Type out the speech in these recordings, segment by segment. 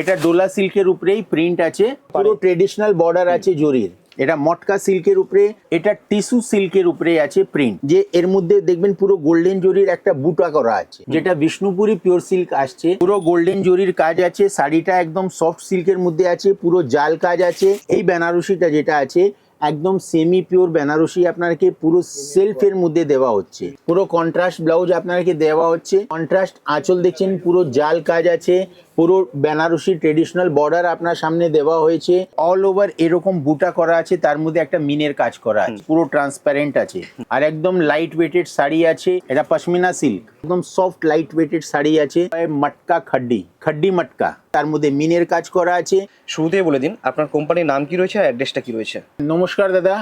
এটা ডোলা সিল্কের উপরেই প্রিন্ট আছে পুরো ট্রেডিশনাল বর্ডার আছে জরির। এটা মটকা সিল্কের উপরে এটা টিস্যু সিল্কের উপরে আছে প্রিন্ট যে এর মধ্যে দেখবেন পুরো গোল্ডেন জরির একটা বুটা করা আছে যেটা বিষ্ণুপুরি পিওর সিল্ক আসছে। পুরো গোল্ডেন জরির কাজ আছে শাড়িটা একদম সফট সিল্কের মধ্যে আছে পুরো জাল কাজ আছে। এই বেনারসিটা যেটা আছে একদম সেমি পিওর বেনারসি আপনাকে পুরো সেলফের মধ্যে দেওয়া হচ্ছে। পুরো কন্ট্রাস্ট ব্লাউজ আপনাকে দেওয়া হচ্ছে। কন্ট্রাস্ট আঁচল দেখছেন পুরো জাল কাজ আছে। পুরো বেনারসি ট্রেডিশনাল বর্ডার আপনার সামনে দেওয়া হয়েছে। অল ওভার এরকম বুটা করা আছে তার মধ্যে একটা মিনের কাজ করা আছে। পুরো ট্রান্সপারেন্ট আছে। আর একদম লাইট ওয়েটেড শাড়ি আছে এটা পশমিনা সিল্ক একদম সফট লাইট ওয়েটেড শাড়ি আছে। মটকা খাড্ডি খাড্ডি মটকা। তার মধ্যে মিনের কাজ করা আছে। শুরুতেই বলে দিন আপনার কোম্পানির নাম কি রয়েছে আর অ্যাড্রেসটা কি রয়েছে? নমস্কার দাদা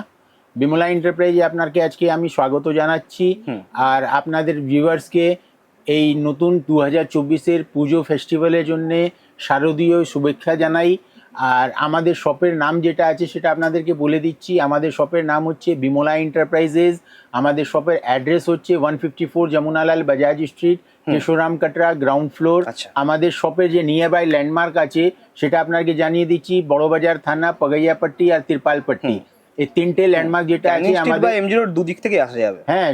বিমলা এন্টারপ্রাইজে আপনাকে আজকে আমি স্বাগত জানাচ্ছি। আর আপনাদের ভিউয়ার্সকে এই নতুন দু হাজার চব্বিশের পুজো ফেস্টিভ্যালের জন্যে শারদীয় শুভেচ্ছা জানাই। আর আমাদের শপের নাম যেটা আছে সেটা আপনাদেরকে বলে দিচ্ছি। আমাদের শপের নাম হচ্ছে বিমলা এন্টারপ্রাইজেস আমাদের শপের অ্যাড্রেস হচ্ছে one fifty four Jamunalal Bajaj street Keshoram Katra ground floor আচ্ছা। আমাদের শপের যে নিয়ার বাই ল্যান্ডমার্ক আছে সেটা আপনাকে জানিয়ে দিচ্ছি। বড়বাজার থানা পগাইয়াপট্টি আর তিরপালপট্টি। এই তিনটে ল্যান্ডমার্ক যেটা আছে আমাদের এমজি রোড দুদিক থেকে আসা যাবে। হ্যাঁ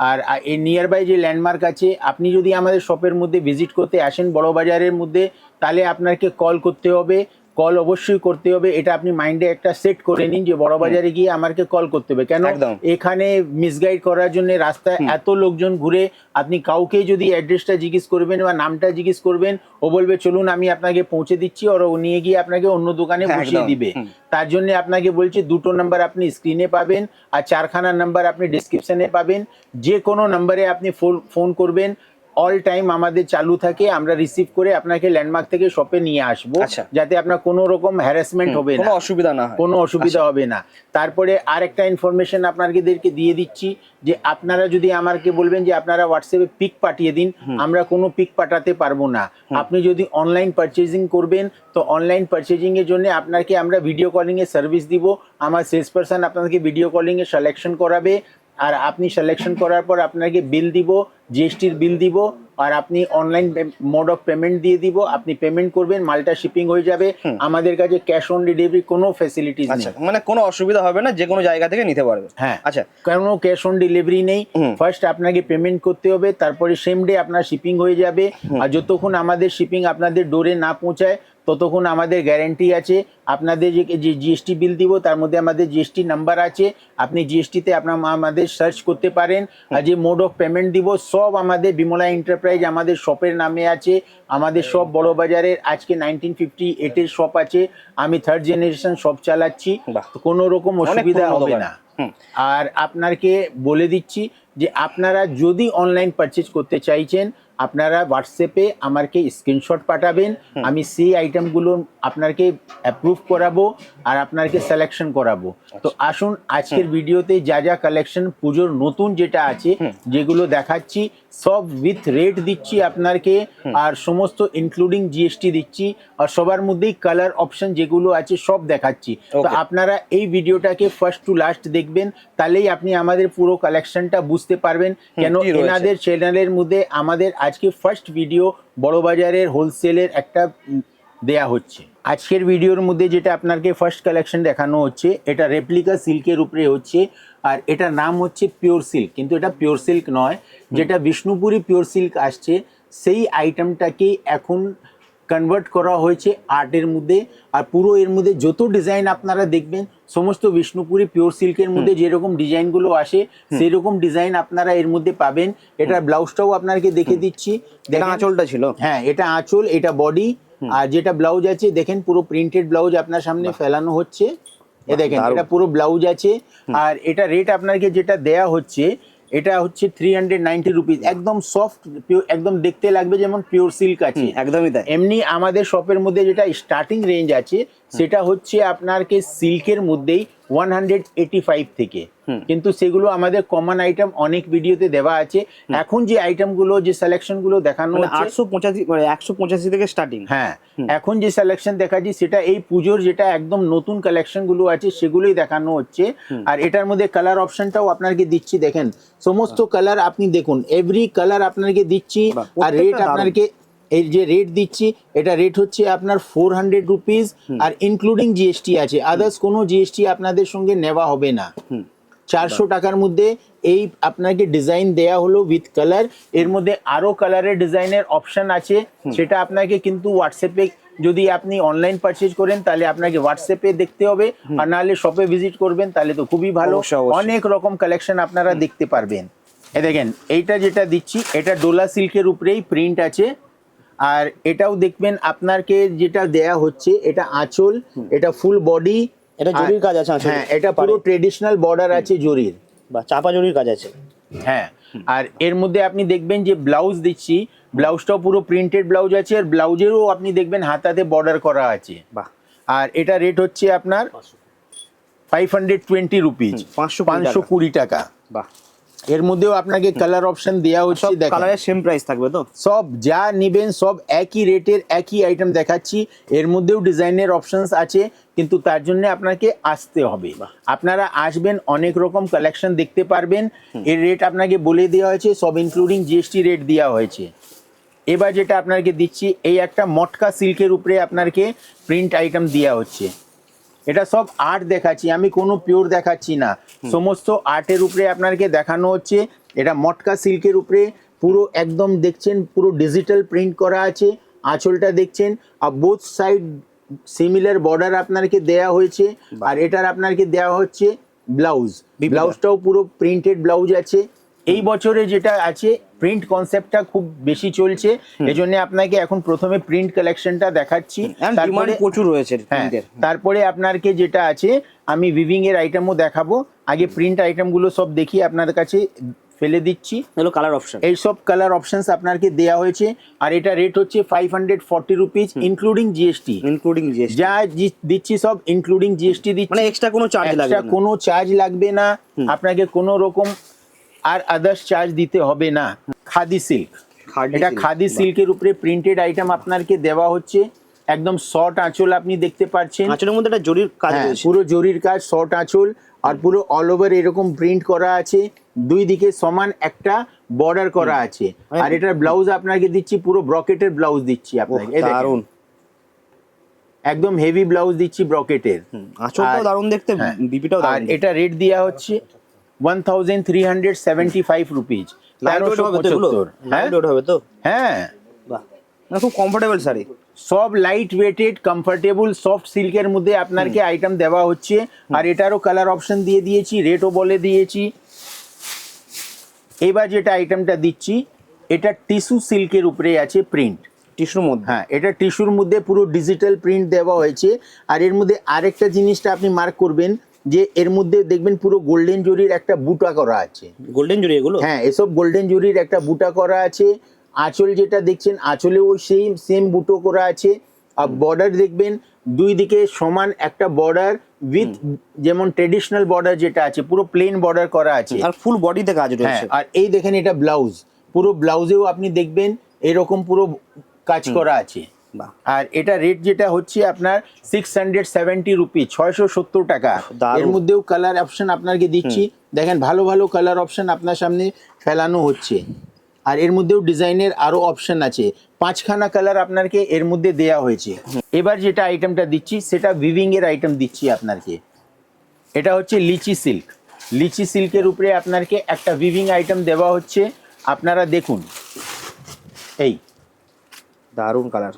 আর এই নিয়ার বাই যে ল্যান্ডমার্ক আছে, আপনি যদি আমাদের শপের মধ্যে ভিজিট করতে আসেন, বড়বাজারের মধ্যে, তাহলে আপনাকে কল করতে হবে। কল অবশ্যই করতে হবে। এটা আপনি মাইন্ডে একটা সেট করে নিন যে বড় বাজারে গিয়ে আমাকে কল করতে হবে। কেন? এখানে মিসগাইড করার জন্য রাস্তায় এত লোকজন ঘুরে আপনি কাউকে যদি অ্যাড্রেসটা জিজ্ঞেস করবেন বা নামটা জিজ্ঞেস করবেন ও বলবে চলুন আমি আপনাকে পৌঁছে দিচ্ছি। আর ও নিয়ে গিয়ে আপনাকে অন্য দোকানে বসিয়ে দিবে। তার জন্য আপনাকে বলছি দুটো নাম্বার আপনি স্ক্রিনে পাবেন আর চারখানা নাম্বার আপনি ডিসক্রিপশনে পাবেন। যে কোনো নাম্বারে আপনি ফোন- ফোন করবেন। অল টাইম আমাদের চালু থাকে আমরা রিসিভ করে আপনাকে ল্যান্ডমার্ক থেকে শপে নিয়ে আসব আচ্ছা। যাতে আপনার কোনো রকম হ্যারাসমেন্ট হবে না। অসুবিধা না কোনো অসুবিধা হবে না। তারপরে আরেকটা ইনফরমেশন আপনাদেরকে দিয়ে দিচ্ছি যে আপনারা যদি আমাকে বলবেন যে আপনারা হোয়াটসঅ্যাপে পিক পাঠিয়ে দিন আমরা কোনো পিক পাঠাতে পারব না। আপনি যদি অনলাইন পারচেজিং করবেন তো অনলাইন পারচেজিং এর জন্য আপনাকে আমরা ভিডিও কলিং এর সার্ভিস দিব। আমার সেলস পারসন আপনাকে ভিডিও কলিং এ সিলেকশন করাবে। আর আপনি সিলেকশন করার পর আপনাকে বিল দিব জিএসটির বিল দিব আর আপনি অনলাইন মোড অফ পেমেন্ট দিয়ে দিব। আপনি পেমেন্ট করবেন মালটা শিপিং হয়ে যাবে। আমাদের কাছে ক্যাশ অন ডেলিভারি কোনো ফ্যাসিলিটিস আচ্ছা নেই। মানে কোনো অসুবিধা হবে না যে কোনো জায়গা থেকে নিতে পারবে। হ্যাঁ। আচ্ছা। কোনো ক্যাশ অন ডেলিভারি নেই। ফার্স্ট আপনাকে পেমেন্ট করতে হবে তারপরে সেম ডে আপনার শিপিং হয়ে যাবে। আর যতক্ষণ আমাদের শিপিং আপনাদের ডোরে না পৌঁছায় ততক্ষণ আমাদের গ্যারেন্টি আছে। আপনাদের যে জিএসটি বিল দিব তার মধ্যে আমাদের জিএসটি নাম্বার আছে। আপনি জিএসটিতে আপনার আমাদের সার্চ করতে পারেন। আর যে মোড অফ পেমেন্ট দিব সব আমাদের বিমলা এন্টারপ্রাইজ আমাদের শপের নামে আছে। আমাদের সব বড় বাজারের আজকে নাইনটিন ফিফটি এইটের শপ আছে। আমি থার্ড জেনারেশন শপ চালাচ্ছি। কোনো রকম অসুবিধা হবে না। আর আপনাকে বলে দিচ্ছি যে আপনারা যদি অনলাইন পারচেজ করতে চাইছেন আপনারা হোয়াটসঅ্যাপে আমাকে স্ক্রিনশট পাঠাবেন আমি সেই আইটেমগুলো আপনাকে অ্যাপ্রুভ করাবো আর আপনাকে সিলেকশন করাবো। তো আসুন আজকের ভিডিওতে যা যা কালেকশন পুজোর নতুন যেটা আছে যেগুলো দেখাচ্ছি সব উইথ রেট দিচ্ছি আপনাকে আর সমস্ত ইনক্লুডিং জিএসটি দিচ্ছি আর সবার মধ্যেই কালার অপশন যেগুলো আছে সব দেখাচ্ছি। তো আপনারা এই ভিডিওটাকে ফার্স্ট টু লাস্ট দেখবেন তাহলেই আপনি আমাদের পুরো কালেকশনটা বুঝতে পারবেন কেন এনাদের চ্যানেলের মধ্যে আমাদের আজকে ফার্স্ট ভিডিও বড়বাজারের হোলসেলের একটা দেয়া হচ্ছে। আজকের ভিডিওর মধ্যে যেটা আপনাকে ফার্স্ট কালেকশন দেখানো হচ্ছে এটা রেপ্লিকা সিল্কের উপরে হচ্ছে আর এটার নাম হচ্ছে পিওর সিল্ক কিন্তু এটা পিওর সিল্ক নয় যেটা বিষ্ণুপুরি পিওর সিল্ক আসছে সেই আইটেমটাকে এখন কনভার্ট করা হয়েছে আর্টের মধ্যে আর পুরো এর মধ্যে যত ডিজাইন আপনারা দেখবেন সমস্ত বিষ্ণুপুরি পিওর সিল্কের মধ্যে যেরকম ডিজাইনগুলো আসে সেরকম ডিজাইন আপনারা এর মধ্যে পাবেন। এটার ব্লাউজটাও আপনাকে দেখে দিচ্ছি। দেখেন আঁচলটা ছিল? হ্যাঁ এটা আঁচল এটা বডি আর যেটা ব্লাউজ আছে দেখেন পুরো প্রিন্টেড ব্লাউজ আপনার সামনে ফেলানো হচ্ছে। এ দেখেন এটা পুরো ব্লাউজ আছে। আর এটা রেট আপনাকে যেটা দেয়া হচ্ছে এটা হচ্ছে থ্রি হান্ড্রেড নাইনটি রুপিস একদম সফট একদম দেখতে লাগবে যেমন পিওর সিল্ক আছে। একদমই তাই। এমনি আমাদের শপের মধ্যে যেটা স্টার্টিং রেঞ্জ আছে সেটা হচ্ছে আপনার কে সিল্কের মধ্যেই ওয়ান হান্ড্রেড এইটি ফাইভ থেকে। কিন্তু সেগুলো আমাদের কমন আইটেম অনেক ভিডিওতে দেওয়া আছে। এখন যে আইটেমগুলো যে সিলেকশনগুলো দেখানো মানে আটশো পঁচাশি মানে একশো পঁচাশি থেকে স্টার্টিং হ্যাঁ। এখন যে সিলেকশন দেখাচ্ছি সেটা এই পুজোর যেটা একদম নতুন কালেকশনগুলো আছে সেগুলোই দেখানো হচ্ছে। আর এটার মধ্যে কালার অপশনটাও আপনাকে দিচ্ছি দেখেন। সমস্ত কালার আপনি দেখুন। এভরি কালার আপনাকে দিচ্ছি। আর রেট আপনাকে এ এই যে রেট দিচ্ছি এটা রেট হচ্ছে আপনার ফোর হান্ড্রেড রুপিস আর ইনক্লুডিং জিএসটি আছে। আদার্স কোনো জিএসটি আপনাদের সঙ্গে নেওয়া হবে না। চারশো টাকার মধ্যে এই আপনাকে ডিজাইন দেয়া হলো উইথ কালারের মধ্যে আরও কালারের ডিজাইনের অপশন আছে। সেটা আপনাকে কিন্তু হোয়াটসঅ্যাপে যদি আপনি অনলাইন পারচেজ করেন তাহলে আপনাকে হোয়াটসঅ্যাপে দেখতে হবে। আর নাহলে শপে ভিজিট করবেন তাহলে তো খুবই ভালো। অনেক রকম কালেকশন আপনারা দেখতে পারবেন। এ দেখেন এইটা যেটা দিচ্ছি এটা ডোলা সিল্কের উপরেই প্রিন্ট আছে। আর এটাও দেখবেন আপনাকে যেটা দেয়া হচ্ছে এটা আঁচল এটা ফুল বডি এটা জরির কাজ আছে হ্যাঁ এটা পুরো ট্রেডিশনাল বর্ডার আছে জরির। বা চাপা জরির কাজ আছে। হ্যাঁ আর এর মধ্যে আপনি দেখবেন যে ব্লাউজ দিচ্ছি ব্লাউজটাও পুরো প্রিন্টেড ব্লাউজ আছে আর ব্লাউজেরও আপনি দেখবেন হাতাতে বর্ডার করা আছে। বাহ। আর এটা রেট হচ্ছে আপনার ফাইভ হান্ড্রেড টোয়েন্টি রুপিজ 520 পাঁচশো কুড়ি টাকা। বাহ। এর মধ্যেও আপনাকে কালার অপশন দেওয়া হচ্ছে দেখেন। কালারের সেম প্রাইস থাকবে তো? সব যা নিবেন সব একই রেটের একই আইটেম দেখাচ্ছি। এর মধ্যেও ডিজাইনের অপশনস আছে কিন্তু তার জন্য আপনাকে আসতে হবে। আপনারা আসবেন অনেক রকম কালেকশন দেখতে পারবেন। এর রেট আপনাকে বলে দেওয়া হয়েছে সব ইনক্লুডিং জিএসটি রেট দেওয়া হয়েছে। এবার যেটা আপনাকে দিচ্ছি এই একটা মটকা সিল্কের উপরে আপনাকে প্রিন্ট আইটেম দেওয়া হচ্ছে। এটা সব আর্ট দেখাচ্ছি আমি কোনো পিওর দেখাচ্ছি না। সমস্ত আর্টের উপরে আপনাকে দেখানো হচ্ছে এটা মটকা সিল্কের উপরে পুরো একদম দেখছেন পুরো ডিজিটাল প্রিন্ট করা আছে আঁচলটা দেখছেন আর বোথ সাইড সিমিলার বর্ডার আপনাকে দেয়া হয়েছে আর এটার আপনাকে দেওয়া হচ্ছে ব্লাউজ ব্লাউজটাও পুরো প্রিন্টেড ব্লাউজ আছে। এই বছরে যেটা আছে প্রিন্ট কনসেপ্টটা খুব বেশি চলছে। এজন্য আপনাকে এখন প্রথমে প্রিন্ট কালেকশনটা দেখাচ্ছি। তারপরে প্রচুর রয়েছে হ্যাঁ তারপরে আপনারকে যেটা আছে আমি উইভিং এর আইটেমও দেখাবো। আগে প্রিন্ট আইটেমগুলো সব দেখিয়ে আপনার কাছে ফেলে দিচ্ছি। এগুলো কালার অপশন এই সব কালার অপশনস আপনাকে দেয়া হয়েছে। আর এটা রেট হচ্ছে five hundred forty including GST including GST যা দিচ্ছি সব ইনক্লুডিং জিএসটি দিচ্ছি। মানে এক্সট্রা কোনো চার্জ লাগবে এক্সট্রা কোনো চার্জ লাগবে না। আপনাকে কোনো রকম আর আদার্স চার্জ দিতে হবে না। খাদি সিল্ক এটা খাদি সিল্কের উপরে প্রিন্টেড আইটেম আপনাকে দেওয়া হচ্ছে। একদম শর্ট আঁচল আপনি দেখতে পাচ্ছেন। আঁচলের মধ্যে একটা জরির কাজ হ্যাঁ, পুরো জরির কাজ শর্ট আঁচল আর পুরো অল ওভার এরকম প্রিন্ট করা আছে। দুই দিকে সমান একটা বর্ডার করা আছে। আর এটার ব্লাউজ আপনাকে দিচ্ছি পুরো ব্রকেটের ব্লাউজ দিচ্ছি আপনাকে। দারুণ। একদম হেভি ব্লাউজ দিচ্ছি ব্রকেটের আঁচলটাও আর- দারুণ দেখতে হ্যাঁ। বিপিটাও আর দারুণ। এটা রেট দেওয়া হচ্ছে। One thousand three hundred seventy five rupees হ্যাঁ? হ্যাঁ। বাহ। মানে খুব কমফোর্টেবল শাড়ি। সব লাইট ওয়েটেড কমফোর্টেবল সফট সিল্কের মধ্যে আপনাকে আইটেম দেওয়া হচ্ছে। আর এটারও কালার অপশন দিয়ে দিয়েছি রেটও বলে দিয়েছি। এবার যেটা আইটেমটা দিচ্ছি এটা টিস্যু সিল্কের উপরে আছে প্রিন্ট টিস্যুর মধ্যে? হ্যাঁ এটা টিস্যুর মধ্যে পুরো ডিজিটাল প্রিন্ট দেওয়া হয়েছে। আর এর মধ্যে আরেকটা জিনিসটা আপনি মার্ক করবেন যে এর মধ্যে দেখবেন পুরো গোল্ডেন জরির একটা বুটা করা আছে। গোল্ডেন জরি এগুলো? হ্যাঁ এসব গোল্ডেন জরির একটা বুটা করা আছে। আঁচল যেটা দেখছেন আঁচলেও সেই সেম বুটো করা আছে। আর বর্ডার দেখবেন দুই দিকে সমান একটা বর্ডার উইথ যেমন ট্রেডিশনাল বর্ডার যেটা আছে পুরো প্লেন বর্ডার করা আছে। আর ফুল বডিতে কাজ হ্যাঁ রয়েছে। আর এই দেখেন এটা ব্লাউজ পুরো ব্লাউজেও আপনি দেখবেন এরকম পুরো কাজ করা আছে। বাহ। আর এটা রেট যেটা হচ্ছে আপনার সিক্স হান্ড্রেড সেভেন্টি রুপি ছয়শো সত্তর টাকা। এর মধ্যেও কালার অপশন আপনাকে দিচ্ছি। দেখেন ভালো ভালো কালার অপশন আপনার সামনে ফেলানো হচ্ছে। আর এর মধ্যেও ডিজাইনের আরও অপশন আছে। পাঁচখানা কালার আপনাকে এর মধ্যে দেয়া হয়েছে। এবার যেটা আইটেমটা দিচ্ছি সেটা উইভিং এর আইটেম দিচ্ছি আপনাকে। এটা হচ্ছে লিচি সিল্ক লিচি সিল্কের উপরে আপনাকে একটা উইভিং আইটেম দেওয়া হচ্ছে। আপনারা দেখুন। এই। দারুণ কালার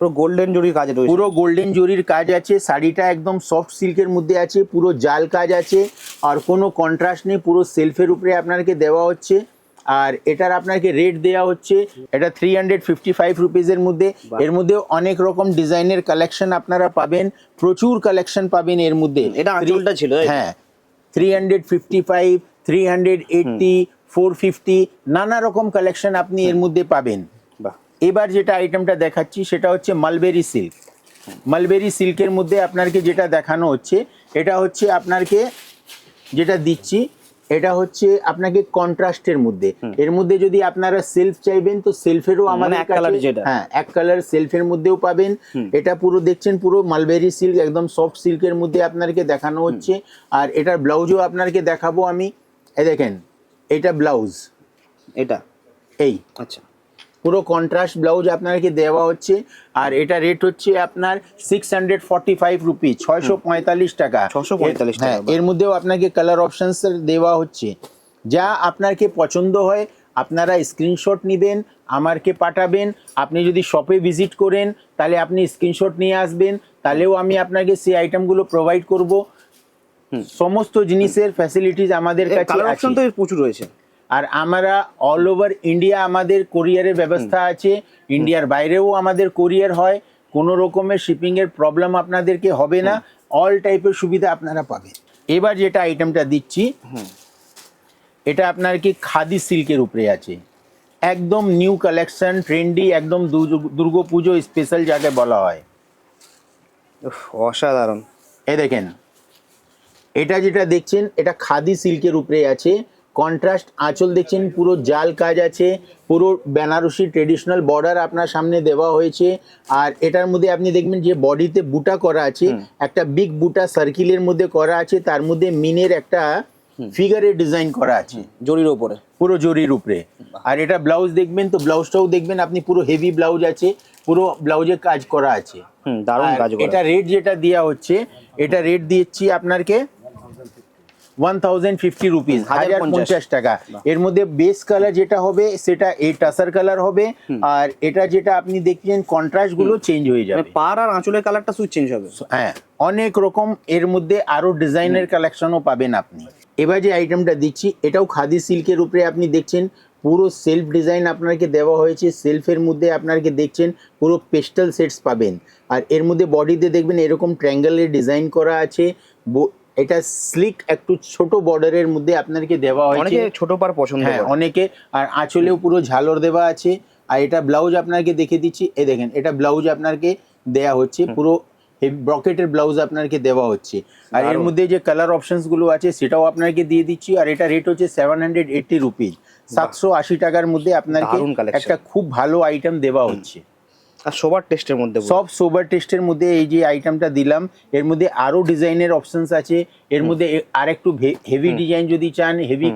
পুরো গোল্ডেন জরির কাজ রয়েছে। পুরো গোল্ডেন জরির কাজ আছে শাড়িটা একদম সফট সিল্কের মধ্যে আছে পুরো জাল কাজ আছে আর কোনো কন্ট্রাস্ট নেই পুরো সেলফের উপরে আপনাকে দেওয়া হচ্ছে আর এটার আপনাকে রেট দেওয়া হচ্ছে এটা থ্রি হান্ড্রেড ফিফটি ফাইভ রুপিজের মধ্যে। এর মধ্যে অনেক রকম ডিজাইনের কালেকশন আপনারা পাবেন প্রচুর কালেকশন পাবেন এর মধ্যে। এটা আঁচলটা ছিল, হ্যাঁ three hundred fifty five three hundred eighty four fifty নানা রকম কালেকশন আপনি এর মধ্যে পাবেন। এবার যেটা আইটেমটা দেখাচ্ছি সেটা হচ্ছে মালবেরি সিল্ক মালবেরি সিল্কের মধ্যে আপনাকে যেটা দেখানো হচ্ছে এটা হচ্ছে আপনাকে যেটা দিচ্ছি এটা হচ্ছে আপনাকে কন্ট্রাস্টের মধ্যে। এর মধ্যে যদি আপনারা সেলফ চাইবেন তো সেলফেরও আমাদের এক colour কাছে যেটা। হ্যাঁ এক কালার সেলফের মধ্যেও পাবেন। এটা পুরো দেখছেন পুরো মালবেরি সিল্ক একদম সফট সিল্কের মধ্যে আপনাকে দেখানো হচ্ছে। আর এটার ব্লাউজও আপনাকে দেখাবো আমি। এই দেখেন এটা ব্লাউজ এটা? এই। আচ্ছা। পুরো কন্ট্রাস্ট ব্লাউজ আপনাকে দেওয়া হচ্ছে আর এটা রেট হচ্ছে আপনার six hundred forty five rupees ছয়শো পঁয়তাল্লিশ টাকা। 645 টাকা, হ্যাঁ এর মধ্যেও আপনাকে কালার অপশনস দেওয়া হচ্ছে। যা আপনাকে পছন্দ হয় আপনারা স্ক্রিনশট নেবেন আমারকে পাঠাবেন আপনি যদি শপে ভিজিট করেন তাহলে আপনি স্ক্রিনশট নিয়ে আসবেন তাহলেও আমি আপনাকে সেই আইটেমগুলো প্রোভাইড করব। সমস্ত জিনিসের ফ্যাসিলিটিস আমাদের কাছে প্রচুর রয়েছে। আর আমরা অল ওভার ইন্ডিয়া আমাদের কোরিয়ারের ব্যবস্থা আছে। ইন্ডিয়ার বাইরেও আমাদের কোরিয়ার হয়। কোনো রকমের শিপিং এর প্রবলেম আপনাদেরকে হবে না। অল টাইপের সুবিধা আপনারা পাবেন। এবার যেটা আইটেমটা দিচ্ছি এটা আপনার কি খাদি সিল্কের উপরে আছে। একদম নিউ কালেকশন ট্রেন্ডি একদম দুর্গা পুজো স্পেশাল যাকে বলা হয়। অসাধারণ। এ দেখেন এটা যেটা দেখছেন এটা খাদি সিল্কের উপরে আছে। কন্ট্রাস্ট আঁচল দেখছেন পুরো জাল কাজ আছে পুরো বেনারসি ট্রেডিশনাল বর্ডার আপনার সামনে দেওয়া হয়েছে। আর এটার মধ্যে আপনি দেখবেন যে বডিতে বুটা করা আছে একটা বিগ বুটা সার্কিলের মধ্যে করা আছে তার মধ্যে মিনের একটা ফিগারের ডিজাইন করা আছে। জরির ওপরে পুরো জরির উপরে। আর এটা ব্লাউজ দেখবেন তো ব্লাউজটাও দেখবেন আপনি পুরো হেভি ব্লাউজ আছে পুরো ব্লাউজে কাজ করা আছে। দারুণ কাজ এটা রেট যেটা দেওয়া হচ্ছে এটা রেট দিচ্ছি আপনাকে ওয়ান থাউজেন্ড ফিফটি রুপিস হাজার পঞ্চাশ। টাকা। এর মধ্যে বেস কালার যেটা হবে সেটা এই টাসার কালার হবে। আর এটা যেটা আপনি দেখছেন কন্ট্রাস্টগুলো চেঞ্জ হয়ে মানে যাবে পার আর আঁচলের কালারটা সুইচ চেঞ্জ হবে। হ্যাঁ অনেক রকম এর মধ্যে আরও ডিজাইনের কালেকশনও পাবেন আপনি। এবার যে আইটেমটা দিচ্ছি এটাও খাদি সিল্কের উপরে আপনি দেখছেন পুরো সেলফ ডিজাইন আপনাকে দেওয়া হয়েছে। সেলফের মধ্যে আপনাকে দেখছেন পুরো পেস্টাল সেটস পাবেন। আর এর মধ্যে বডিতে দেখবেন এরকম ট্রায়াঙ্গেলের ডিজাইন করা আছে। এটা স্লিক একটু ছোট বর্ডারের মধ্যে আপনাকে দেওয়া হয়েছে। অনেকে ছোট পার পছন্দ হ্যাঁ করে। অনেকে আর আঁচলেও পুরো ঝালর দেওয়া আছে। আর এটা ব্লাউজ আপনাকে দেখে দিচ্ছি। এ দেখেন এটা ব্লাউজ আপনাকে দেয়া হচ্ছে। পুরো ব্রকেটের ব্লাউজ আপনাকে দেওয়া হচ্ছে। আর এর মধ্যে যে কালার অপশনসগুলো আছে সেটাও আপনাকে দিয়ে দিচ্ছি। আর এটা রেট হচ্ছে সেভেন হান্ড্রেড এইটটি রুপিজ সাতশো আশি টাকার মধ্যে আপনাকে। একটা খুব ভালো আইটেম দেওয়া হচ্ছে। আর সবার টেস্টের মধ্যে। সব সোবার টেস্টের মধ্যে এই যে আইটেমটা দিলাম এর মধ্যে আরও ডিজাইনের অপশনস আছে। এর মধ্যে আর একটু হেভি ডিজাইন যদি চান হেভি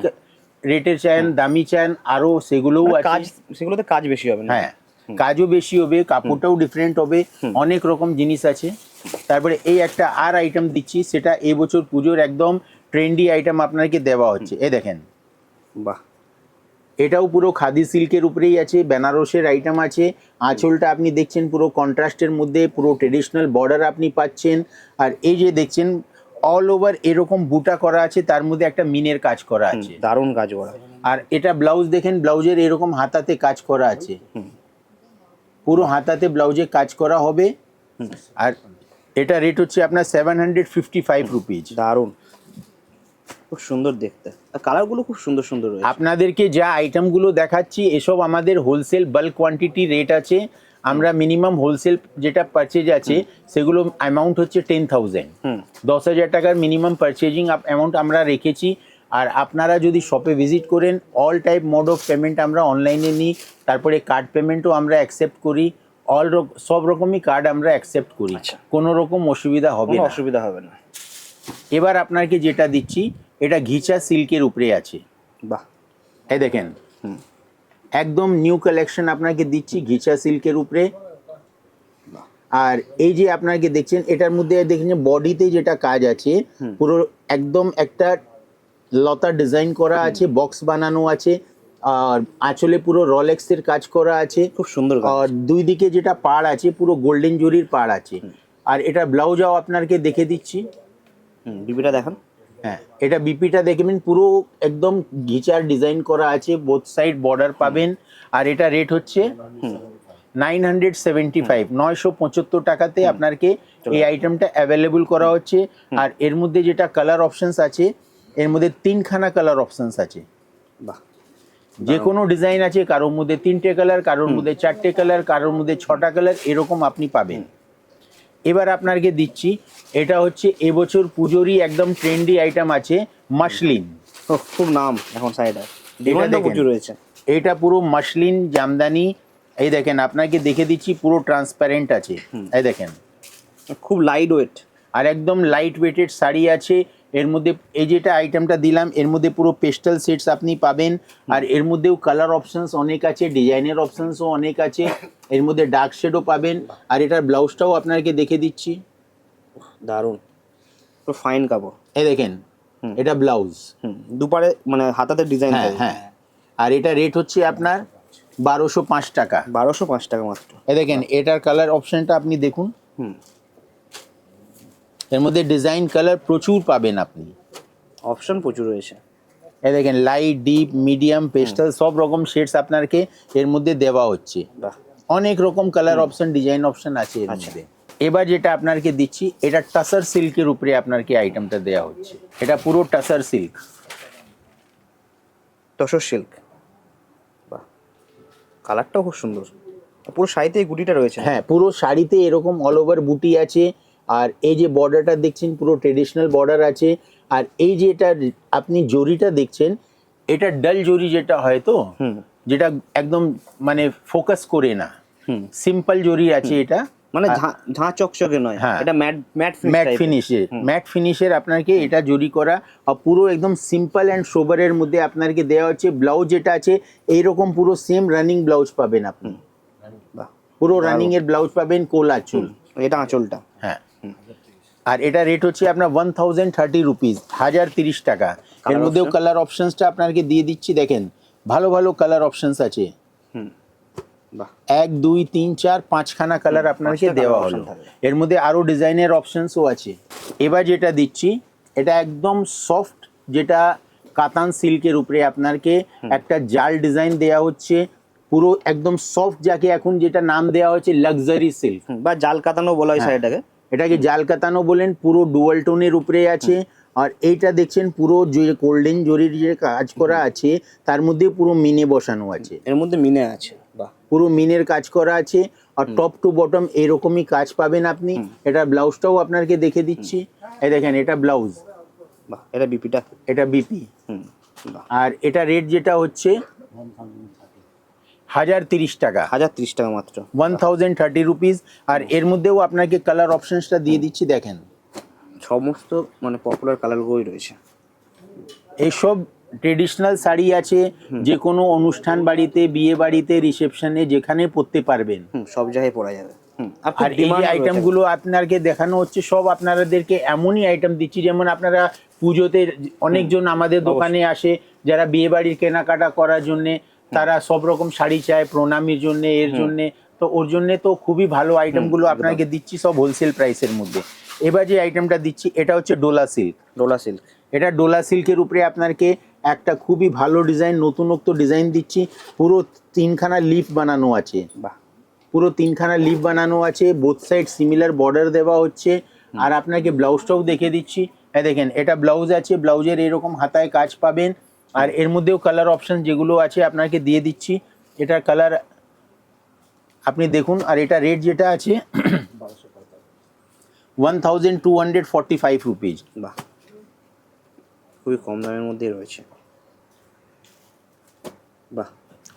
রেটের চান দামি চান আরও সেগুলোও মানে কাজ সেগুলোতে কাজ বেশি হবে না? হ্যাঁ কাজও বেশি হবে কাপড়টাও ডিফারেন্ট হবে অনেক রকম জিনিস আছে। তারপরে এই একটা আর আইটেম দিচ্ছি সেটা এই বছর পুজোর একদম ট্রেন্ডি আইটেম আপনাকে দেওয়া হচ্ছে। এ দেখেন। বাহ। এটাও পুরো খাদি সিল্কের উপরেই আছে বেনারসের আইটেম আছে। আঁচলটা আপনি দেখছেন পুরো কন্ট্রাস্টের মধ্যে পুরো ট্রেডিশনাল বর্ডার আপনি পাচ্ছেন। আর এই যে দেখছেন অল ওভার এরকম বুটা করা আছে তার মধ্যে একটা মিনের কাজ করা আছে। দারুণ কাজ করা। আর এটা ব্লাউজ দেখেন ব্লাউজের এরকম হাতাতে কাজ করা আছে। পুরো হাতাতে ব্লাউজে কাজ করা হবে। আর এটা রেট হচ্ছে আপনার seven hundred fifty five rupees দারুণ। খুব সুন্দর দেখতে। আর কালারগুলো খুব সুন্দর সুন্দর রয়েছে। আপনাদেরকে যা আইটেমগুলো দেখাচ্ছি এসব আমাদের হোলসেল বাল্ক কোয়ান্টিটি রেট আছে। আমরা মিনিমাম হোলসেল যেটা পারচেজ আছে সেগুলো অ্যামাউন্ট হচ্ছে টেন থাউজেন্ড দশ হাজার টাকার মিনিমাম পারচেজিং অ্যামাউন্ট আমরা রেখেছি। আর আপনারা যদি শপে ভিজিট করেন all type mode of payment আমরা অনলাইনে নিই। তারপরে কার্ড পেমেন্টও আমরা অ্যাকসেপ্ট করি। অল সব রকমই কার্ড আমরা অ্যাকসেপ্ট করি। আচ্ছা। কোনো রকম অসুবিধা হবে অসুবিধা হবে না। এবার আপনাকে যেটা দিচ্ছি এটা ঘিচা সিল্কের উপরে আছে। বাহ। এই দেখেন। একদম নিউ কালেকশন আপনাকে দিচ্ছি ঘিচা সিল্কের উপরে। আর এই যে আপনাকে দেখছেন এটার মধ্যে দেখছেন বডিতে যেটা কাজ আছে পুরো একদম একটা লতা ডিজাইন করা আছে বক্স বানানো আছে আর আঁচলে পুরো রলেক্সের কাজ করা আছে। খুব সুন্দর আর দুই দিকে যেটা পাড় আছে পুরো গোল্ডেন জুরির পাড় আছে। আর এটা ব্লাউজও আপনাকে দেখে দিচ্ছি। হুম বিবিটা দেখান। হ্যাঁ এটা বিপিটা দেখবেন পুরো একদম ঘিচার ডিজাইন করা আছে বোথ সাইড বর্ডার পাবেন। আর এটা রেট হচ্ছে নাইন হান্ড্রেড সেভেন্টি ফাইভ নয়শো পঁচাত্তর টাকাতে আপনাকে এই আইটেমটা অ্যাভেলেবল করা হচ্ছে। আর এর মধ্যে যেটা কালার অপশনস আছে এর মধ্যে তিনখানা কালার অপশনস আছে। বাহ। যে কোনো ডিজাইন আছে কারোর মধ্যে তিনটে কালার কারোর মধ্যে চারটে কালার কারোর মধ্যে ছটা কালার এরকম আপনি পাবেন। এবার আপনাকে দিচ্ছি এটা হচ্ছে এবছর পুজোরই একদম ট্রেন্ডি আইটেম আছে মাসলিন খুব নাম এখন সাইডার ডিমান্ডও প্রচুর রয়েছে। এটা পুরো মাসলিন জামদানি এই দেখেন আপনাকে দেখে দিচ্ছি পুরো ট্রান্সপারেন্ট আছে। এই দেখেন। খুব লাইট ওয়েট আর একদম লাইট ওয়েটেড শাড়ি আছে এর মধ্যে এই যেটা আইটেমটা দিলাম এর মধ্যে পুরো পেস্টাল সেটস আপনি পাবেন। আর এর মধ্যেও কালার অপশানস অনেক আছে ডিজাইনের অপশানসও অনেক আছে। এর মধ্যে ডার্ক শেডও পাবেন। আর এটার ব্লাউজটাও আপনাকে দেখে দিচ্ছি। দারুণ। পুরো ফাইন কাপড় এই দেখেন এটা ব্লাউজ দুপারে মানে হাতাতে ডিজাইন হ্যাঁ হ্যাঁ। আর এটা রেট হচ্ছে আপনার বারোশো পাঁচ টাকা। বারোশো পাঁচ টাকা মাত্র। এ দেখেন এটার কালার অপশানটা আপনি দেখুন। হুম। এর মধ্যে ডিজাইন কালার প্রচুর পাবেন আপনি। অপশন প্রচুর রয়েছে। এই দেখেন লাইট ডিপ মিডিয়াম পেস্টাল সব রকম শেডস আপনাকে এর মধ্যে দেওয়া হচ্ছে। অনেক রকম কালার অপশন ডিজাইন অপশন আছে এর মধ্যে। এবার যেটা আপনাকে দিচ্ছি এটা টাসার সিল্কের উপরে আপনাকে আইটেমটা দেওয়া হচ্ছে। এটা পুরো টাসার সিল্ক তসর সিল্ক বাহ। কালারটাও খুব সুন্দর। পুরো শাড়িতে গুটিটা রয়েছে। হ্যাঁ পুরো শাড়িতে এরকম অল ওভার বুটি আছে আর এই যে বর্ডারটা দেখছেন পুরো ট্রেডিশনাল বর্ডার আছে। আর এই যে এটা আপনি জরিটা দেখছেন এটা ডাল জরি যেটা হয় তো যেটা একদম মানে ফোকাস করে না। সিম্পল জরি আছে এটা। মানে ঝাঁ- চকচকে নয় হ্যাঁ। এটা ম্যাট ম্যাট ম্যাট ফিনিশের ম্যাট ফিনিশের আপনাকে এটা জরি করা আর পুরো একদম সিম্পল অ্যান্ড সোবারের মধ্যে আপনাকে দেওয়া হচ্ছে। ব্লাউজ যেটা আছে এইরকম পুরো সেম রানিং ব্লাউজ পাবেন আপনি। পুরো রানিং এর ব্লাউজ পাবেন কোলা চুল এটা আঁচলটা। হ্যাঁ। আর এটা রেট হচ্ছে আপনার ওয়ান থাউজেন্ড থার্টি রুপিস হাজার তিরিশ টাকা। এর মধ্যেও কালার অপশনসটা আপনাকে দিয়ে দিচ্ছি দেখেন ভালো ভালো কালার অপশনস আছে। হুম। এক দুই তিন চার পাঁচখানা কালার আপনাকে দেওয়া হলো। এর মধ্যে আরও ডিজাইনের অপশনসও আছে। এবার যেটা দিচ্ছি এটা একদম সফট যেটা কাতান সিল্কের উপরে আপনাকে একটা জাল ডিজাইন দেওয়া হচ্ছে। পুরো একদম সফট যাকে এখন যেটা নাম দেওয়া হচ্ছে লাক্সারি সিল্ক বা জাল কাতানো বলা হয় হ্যাঁ। শাড়িটাকে। এটাকে জাল কাতানো বলেন? পুরো ডুয়াল টোনের উপরে আছে। আর এইটা দেখছেন পুরো যে গোল্ডেন জরির যে কাজ করা আছে তার মধ্যে পুরো মিনে বসানো আছে। এর মধ্যে মিনে আছে বাহ। পুরো মিনের কাজ করা আছে। আর টপ টু বটম এরকমই কাজ পাবেন আপনি। এটা ব্লাউজটাও আপনাকে দেখে দিচ্ছি। এই দেখেন এটা ব্লাউজ। বাহ এটা বিপিটা? এটা বিপি। আর এটা রেট যেটা হচ্ছে? হাজার তিরিশ টাকা। হাজার ত্রিশ টাকা মাত্র। One thousand thirty rupees. আর এর মধ্যেও আপনাকে কালার অপশনসটা দিয়ে দিচ্ছি দেখেন। সমস্ত মানে পপুলার কালারগুলোই রয়েছে। এইসব ট্রেডিশনাল শাড়ি আছে যে কোনো অনুষ্ঠান বাড়িতে বিয়ে বাড়িতে রিসেপশনে যেখানে পরতে পারবেন। সব জায়গায় পরা যাবে। আর এই আইটেমগুলো আপনাকে দেখানো হচ্ছে সব আপনাদেরকে এমনই আইটেম দিচ্ছি যেমন আপনারা পুজোতে অনেকজন আমাদের দোকানে আসে যারা বিয়ে বাড়ির কেনাকাটা করার জন্য তারা সব রকম শাড়ি চায় প্রণামীর জন্য এর জন্য। তো ওর জন্য তো খুবই ভালো আইটেমগুলো আপনাকে দিচ্ছি সব হোলসেল প্রাইসের মধ্যে। এবার যে আইটেমটা দিচ্ছি এটা হচ্ছে ডোলা সিল্ক ডোলা সিল্ক এটা ডোলা সিল্কের উপরে আপনাকে একটা খুবই ভালো ডিজাইন নতুনত্ব ডিজাইন দিচ্ছি। পুরো তিনখানা লিফ বানানো আছে। পুরো তিনখানা লিফ বানানো আছে। বোথ সাইড সিমিলার বর্ডার দেওয়া হচ্ছে। আর আপনাকে ব্লাউজটাও দেখে দিচ্ছি। এই দেখেন এটা ব্লাউজ আছে। ব্লাউজের এরকম হাতায় কাজ পাবেন। আর এর মধ্যেও কালার অপশন যেগুলো আছে আপনাকে দিয়ে দিচ্ছি। এটার কালার আপনি দেখুন আর এটা রেট যেটা আছে one thousand two hundred forty five rupees বাহ। খুবই কম দামের মধ্যেই রয়েছে। বাহ।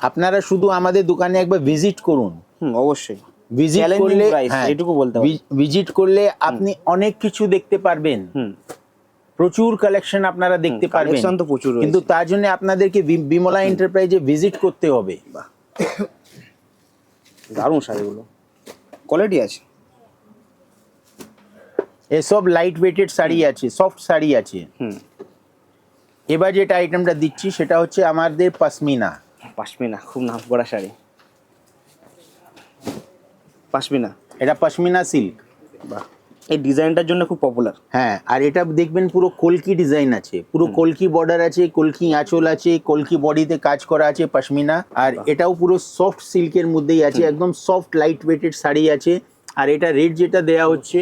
আপনারা শুধু আমাদের দোকানে একবার ভিজিট করুন। হুম অবশ্যই। ভিজিট করলে হ্যাঁ, এটুকু বলতে। ভিজিট করলে আপনি অনেক কিছু দেখতে পারবেন। হুম। প্রচুর কালেকশন আপনারা দেখতে পারবেন। তো প্রচুর কিন্তু তার জন্য আপনাদেরকে বিমলা এন্টারপ্রাইজে ভিজিট করতে হবে। দারুণ শাড়িগুলো। কোয়ালিটি আছে? এসব লাইট ওয়েটেড শাড়ি আছে সফট শাড়ি আছে। হুম। এবার যেটা আইটেমটা দিচ্ছি সেটা হচ্ছে আমাদের পাশমিনা। পাশমিনা খুব নাম করা শাড়ি। পাশমিনা। এটা পাশমিনা সিল্ক বাহ। এই ডিজাইনটার জন্য খুব পপুলার হ্যাঁ আর এটা দেখবেন পুরো কলকি ডিজাইন আছে। পুরো কলকি বর্ডার আছে কলকি আঁচল আছে কলকি বডিতে কাজ করা আছে পশমিনা। আর এটাও পুরো সফট সিল্কের মধ্যেই আছে একদম সফট লাইট ওয়েটেড শাড়ি আছে। আর এটা রেট যেটা দেয়া হচ্ছে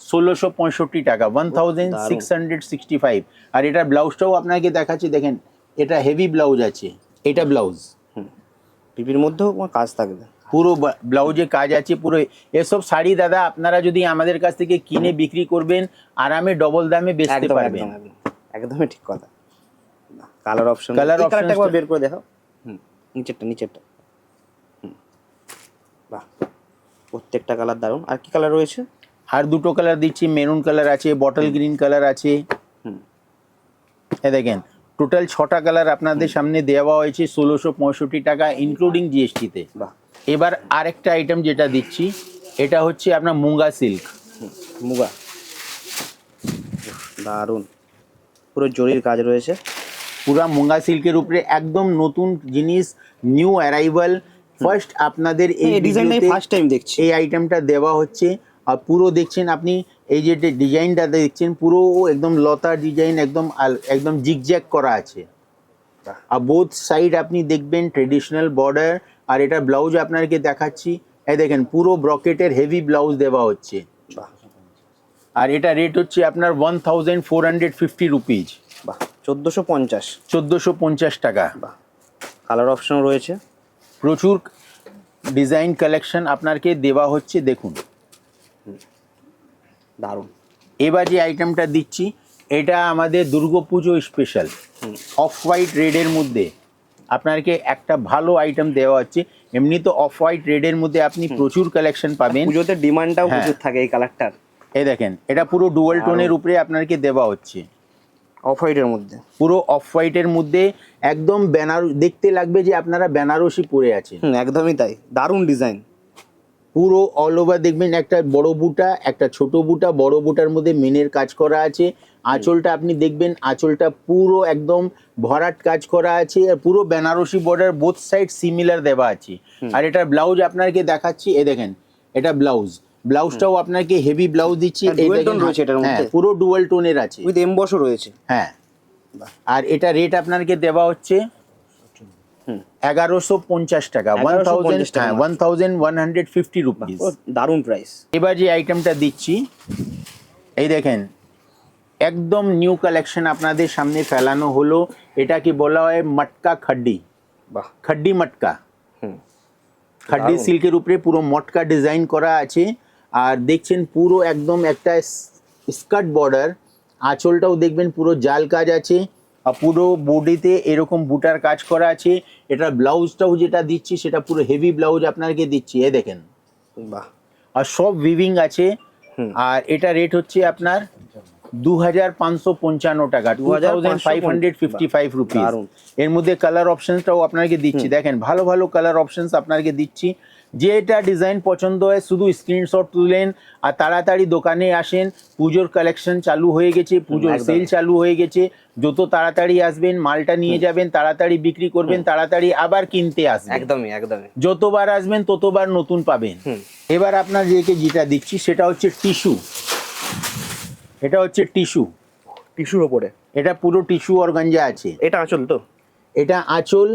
ষোলোশো পঁয়ষট্টি টাকা one thousand six hundred sixty five আর এটার ব্লাউজটাও আপনাকে দেখাচ্ছি দেখেন এটা হেভি ব্লাউজ আছে এটা ব্লাউজ পিপির মধ্যেও কাজ থাকবে। পুরো ব্লাউজে কাজ আছে পুরো এসব শাড়ি দাদা আপনারা যদি আমাদের কাছ থেকে কিনে বিক্রি করবেন আরামে ডবল দামে বেচতে পারবেন একদম একদম একদমই ঠিক কথা। কালার অপশন কালার অপশনটা একবার বের করে দেখাও। হুম নিচেরটা নিচেরটা। হুম বাহ প্রত্যেকটা কালার দারুণ। আর কি কালার রয়েছে? আর দুটো কালার দিচ্ছি মেরুন কালার আছে বটল গ্রিন কালার আছে। হুম। এ দেখেন টোটাল ছটা কালার আপনাদের সামনে দেওয়া হয়েছে ষোলোশো পঁয়ষট্টি টাকা ইনক্লুডিং জিএসটিতে বাহ। এবার আরেকটা আইটেম যেটা দিচ্ছি এটা হচ্ছে আপনার মুগা সিল্ক মুগা। দারুণ। পুরো জরির কাজ রয়েছে। পুরা মুঙ্গা সিল্কের উপরে একদম নতুন জিনিস নিউ অ্যারাইভাল ফার্স্ট আপনাদের এই ডিজাইনটাই ফার্স্ট টাইম দেখছি। এই আইটেমটা দেওয়া হচ্ছে। আর পুরো দেখছেন আপনি এই যে ডিজাইনটা দেখছেন পুরো একদম লতা ডিজাইন একদম একদম জিগজ্যাগ করা আছে। আর বোথ সাইড আপনি দেখবেন ট্রেডিশনাল বর্ডার আর এটা ব্লাউজ আপনাকে দেখাচ্ছি। এই দেখেন পুরো ব্রকেটের হেভি ব্লাউজ দেওয়া হচ্ছে। আর এটা রেট হচ্ছে আপনার one thousand four hundred fifty rupees বাহ চোদ্দোশো পঞ্চাশ। চোদ্দোশো পঞ্চাশ টাকা। বাহ। কালার অপশন রয়েছে। প্রচুর ডিজাইন কালেকশন আপনাকে দেওয়া হচ্ছে দেখুন। দারুণ। এবার যে আইটেমটা দিচ্ছি এটা আমাদের দুর্গাপুজো স্পেশাল অফ হোয়াইট রেডের মধ্যে আপনাকে একটা ভালো আইটেম দেওয়া হচ্ছে। এমনি তো অফ হোয়াইট রেডের মধ্যে আপনি প্রচুর কালেকশন পাবেন। পুজোতে ডিমান্ডটাও হ্যাঁ। প্রচুর থাকে এই কালারটার এই দেখেন এটা পুরো ডুয়াল টোনের উপরে আপনাকে দেওয়া হচ্ছে। অফ হোয়াইটের মধ্যে। পুরো অফ হোয়াইটের মধ্যে একদম বেনার দেখতে লাগবে যে আপনারা বেনারসি পরে আছেন। একদমই তাই। দারুণ ডিজাইন পুরো অল ওভার দেখবেন একটা বড় বুটা একটা ছোট বুটা বড় বুটার মধ্যে মেনের কাজ করা আছে। আঁচলটা আপনি দেখবেন আঁচলটা পুরো একদম ভরাট কাজ করা আছে আর পুরো Banarasi border both side similar দেওয়া আছে। আর এটা ব্লাউজ আপনাকে দেখাচ্ছি এ দেখেন এটা ব্লাউজ ব্লাউজটাও আপনাকে হেভি ব্লাউজ দিচ্ছি হ্যাঁ? পুরো ডুয়াল টোনের আছে। উইথ এমবসও রয়েছে। হ্যাঁ। আর এটা রেট আপনাকে দেওয়া হচ্ছে। এগারোশো পঞ্চাশ টাকা one thousand. One thousand one hundred fifty rupees ও, দারুণ প্রাইস এবার যে আইটেমটা দিচ্ছি এই দেখেন একদম নিউ কালেকশন আপনাদের সামনে ফেলানো হলো। এটাকে বলা হয় মটকা খাড্ডি? খাড্ডি মটকা। হুম। খাড্ডি সিল্কের উপরে পুরো মটকা ডিজাইন করা আছে। আর দেখছেন পুরো একদম একটা স্কার্ট বর্ডার আঁচলটাও দেখবেন পুরো জাল কাজ আছে। পুরো বডিতে এরকম বুটার কাজ করা আছে। এটা ব্লাউজটাও যেটা দিচ্ছি সেটা পুরো হেভি ব্লাউজ আপনাকে দিচ্ছি এ দেখেন। বাহ। আর সব উইভিং আছে। আর এটা রেট হচ্ছে আপনার দু হাজার পাঁচশো পঞ্চান্ন টাকা two thousand five hundred fifty five rupees এর মধ্যে কালার অপশনসটাও আপনাকে দিচ্ছি। দেখেন ভালো ভালো কালার অপশনস আপনাকে দিচ্ছি। যেটা ডিজাইন পছন্দ হয় শুধু স্ক্রিনশট তুলেন আর তাড়াতাড়ি দোকানে আসেন। পুজোর কালেকশন চালু হয়ে গেছে পুজোর সেল চালু হয়ে গেছে। যত তাড়াতাড়ি আসবেন মালটা নিয়ে যাবেন তাড়াতাড়ি বিক্রি করবেন তাড়াতাড়ি আবার কিনতে আসবেন। একদমই একদমই। যতবার আসবেন ততবার নতুন পাবেন। এবার আপনার যেকে যেটা দিচ্ছি সেটা হচ্ছে টিস্যু। এটা হচ্ছে টিস্যু। টিস্যুর ওপরে। এটা পুরো টিস্যু অর্গানজা আছে। এটা আঁচল তো? এটা আঁচল।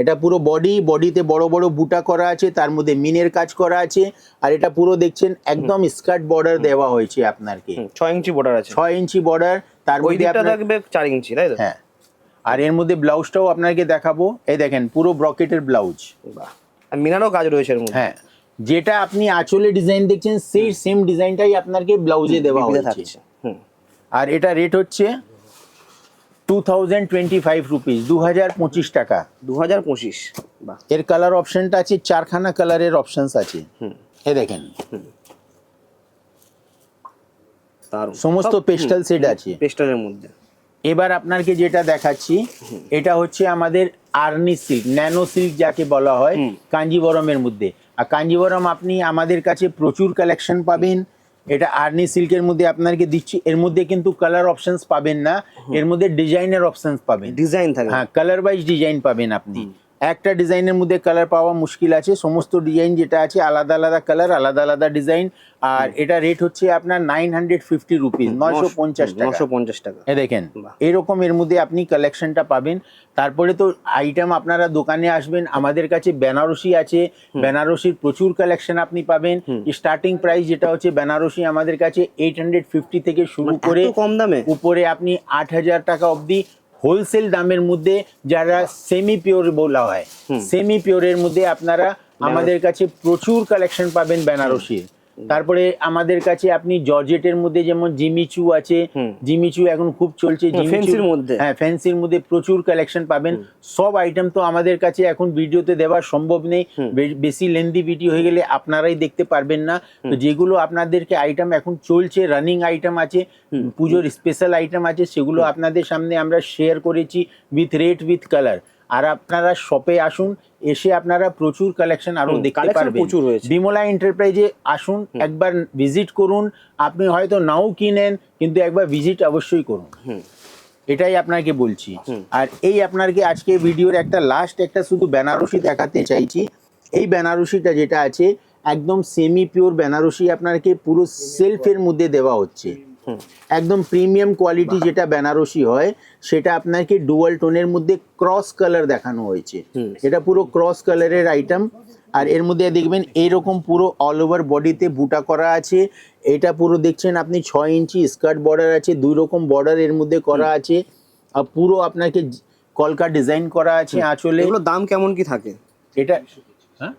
এটা পুরো বডি বডিতে বড় বড় বুটা করা আছে তার মধ্যে মিনের কাজ করা আছে আর এটা পুরো দেখছেন একদম স্কার্ট বর্ডার দেওয়া হয়েছে আপনাকে হুম, ছয় ইঞ্চি বর্ডার আছে। ছয় ইঞ্চি বর্ডার তার মধ্যে থাকবে চার ইঞ্চি তাই তো? হ্যাঁ। আর এর মধ্যে ব্লাউজটাও আপনাকে দেখাবো। এই দেখেন পুরো ব্রকেটের ব্লাউজ আর মিনারও কাজ রয়েছে এর মধ্যে। হ্যাঁ। যেটা আপনি আঁচলে ডিজাইন দেখছেন সেই সেম ডিজাইনটাই আপনাকে ব্লাউজে দেওয়া হয়েছে। আর এটা রেট হচ্ছে two thousand twenty five rupees দু হাজার পঁচিশ টাকা দু হাজার পঁচিশ এর কালার অপশনটা আছে চারখানা কালারের অপশনস আছে। এ দেখেন। সমস্ত পেস্টাল সেট আছে। পেস্টালের মধ্যে। এবার আপনাকে যেটা দেখাচ্ছি এটা হচ্ছে আমাদের আর্নি সিল্ক ন্যানো সিল্ক যাকে বলা হয়। কাঞ্জিবরমের মধ্যে। আর কাঞ্জিবরম আপনি আমাদের কাছে প্রচুর কালেকশন পাবেন। এটা আর্নি সিল্কের মধ্যে আপনাকে দিচ্ছি। এর মধ্যে কিন্তু কালার অপশনস পাবেন না। এর মধ্যে ডিজাইনের অপশনস পাবেন। ডিজাইন থাকে হ্যাঁ কালার ওয়াইজ ডিজাইন পাবেন আপনি। একটা ডিজাইনের মধ্যে কালার পাওয়া মুশকিল আছে। সমস্ত ডিজাইন যেটা আছে আলাদা আলাদা কালার আলাদা আলাদা ডিজাইন আর এটা রেট হচ্ছে আপনার নাইন হান্ড্রেড ফিফটি রুপিস নয়শো পঞ্চাশ নশো পঞ্চাশ টাকা। এ দেখেন এরকম এর মধ্যে আপনি কালেকশনটা পাবেন। তারপরে তো আইটেম আপনারা দোকানে আসবেন আমাদের কাছে বেনারসি আছে। বেনারসির প্রচুর কালেকশন আপনি পাবেন। স্টার্টিং প্রাইস যেটা হচ্ছে বেনারসি আমাদের কাছে এইট হান্ড্রেড ফিফটি থেকে শুরু করে কম দামে? উপরে আপনি আট হাজার টাকা অবধি হোলসেল দামের মধ্যে যারা সেমি পিওর বলা হয় সেমি পিওরের মধ্যে আপনারা আমাদের কাছে প্রচুর কালেকশন পাবেন বেনারসির। তারপরে আমাদের কাছে আপনি জর্জেটের মধ্যে যেমন জিমিচু আছে জিমিচু এখন খুব চলছে হুম, জিমিচু- fancy র মধ্যে। হ্যাঁ ফ্যান্সির মধ্যে প্রচুর কালেকশন পাবেন। সব আইটেম তো আমাদের কাছে এখন ভিডিওতে দেওয়া সম্ভব নেই। বেশি লেন্দি ভিডিও হয়ে গেলে আপনারাই দেখতে পারবেন না। তো যেগুলো আপনাদেরকে আইটেম এখন চলছে রানিং আইটেম আছে পুজোর স্পেশাল আইটেম আছে সেগুলো আপনাদের সামনে আমরা শেয়ার করেছি উইথ রেট উইথ কালার আর আপনারা শপে আসুন এসে আপনারা প্রচুর কালেকশন আরও দেখতে পারবেন। প্রচুর রয়েছে। বিমলা এন্টারপ্রাইজে আসুন একবার ভিজিট করুন আপনি হয়তো নাও কিনেন কিন্তু একবার ভিজিট অবশ্যই করুন। এটাই আপনাকে বলছি। আর এই আপনাকে আজকে ভিডিওর একটা লাস্ট একটা শুধু বেনারসি দেখাতে চাইছি। এই বেনারসিটা যেটা আছে একদম সেমি পিওর বেনারসি আপনাকে পুরো সেলফের মধ্যে দেওয়া হচ্ছে। একদম প্রিমিয়াম কোয়ালিটি যেটা বেনারসি হয় সেটা আপনাকে ডুয়াল টোনের মধ্যে ক্রস কালার দেখানো হয়েছে। হুম। এটা পুরো ক্রস কালারের আইটেম আর এর মধ্যে দেখবেন এরকম পুরো অল ওভার বডিতে বুটা করা আছে। এটা পুরো দেখছেন আপনি ছয় ইঞ্চি স্কার্ট বর্ডার আছে দুই রকম বর্ডার এর মধ্যে করা আছে। আর পুরো আপনাকে কলকা ডিজাইন করা আছে আঁচলে। এগুলোর দাম কেমন কি থাকে? এটা হ্যাঁ?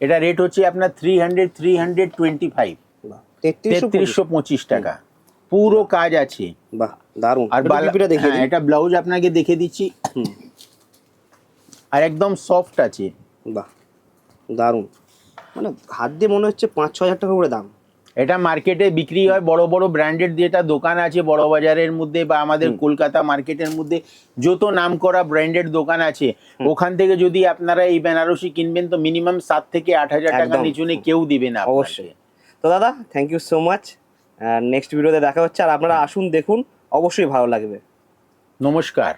এটা রেট হচ্ছে আপনার three hundred three hundred twenty five তেত্রিশশো পঁচিশ টাকা। পুরো কাজ আছে। বাহ দারুণ। আর দেখিয়ে হ্যাঁ, এটা ব্লাউজ আপনাকে দেখে দিচ্ছি। আর একদম সফট আছে। বাহ দারুণ। মানে হাত দিয়ে মনে হচ্ছে পাঁচ ছ হাজার টাকা করে দাম। এটা মার্কেটে বিক্রি হয় বড় বড় ব্র্যান্ডেড যেটা দোকান আছে বড় বাজারের মধ্যে বা আমাদের কলকাতা মার্কেটের মধ্যে। যত নাম করা ব্র্যান্ডেড দোকান আছে ওখান থেকে যদি আপনারা এই বেনারসি কিনবেন তো মিনিমাম সাত থেকে আট হাজার টাকা। নিচুনে কেউ দিবে না অবশ্যই। তো দাদা thank you so much next ভিডিওতে দেখা হচ্ছে, আর আপনারা আসুন, দেখুন, অবশ্যই ভালো লাগবে। নমস্কার।